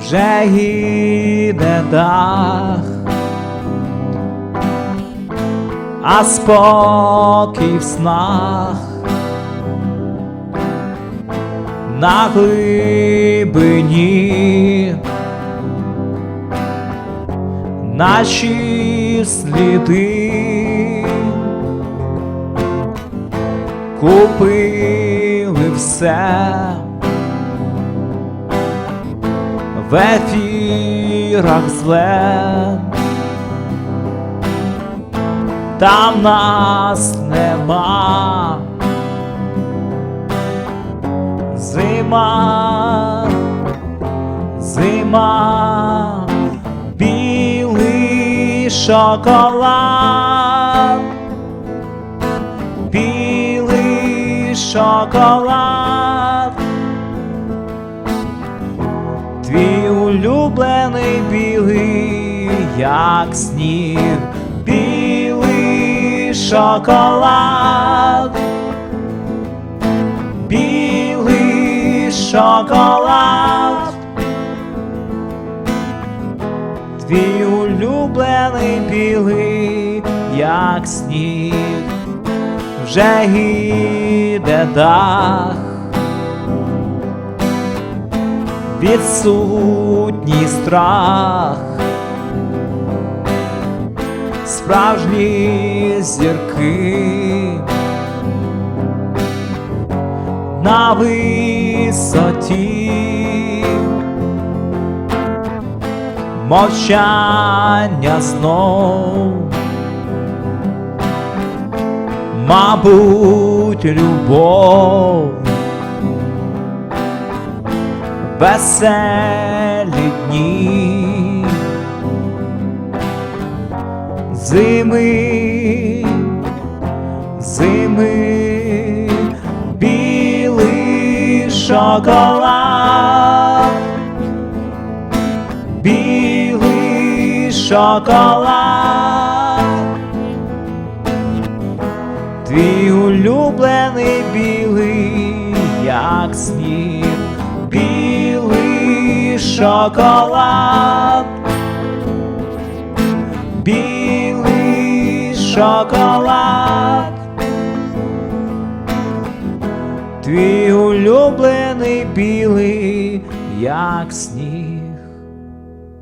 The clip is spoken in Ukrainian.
вже гине дах, а спокій в снах. На глибині. Наші сліди. Купили все в ефірах зле. Там нас нема. Зима, зима, білий шоколад, білий шоколад, улюблений білий, як сніг, білий шоколад. Білий шоколад, твій улюблений білий, як сніг, вже гіде дах, відсутній страх, справжні зірки. На висоті, мовчання знов, мабуть, любов, веселі дні, зими, зими, білий шоколад, білий шоколад, твій улюблений білий, як сніг, шоколад, білий шоколад. Твій улюблений білий, як сніг.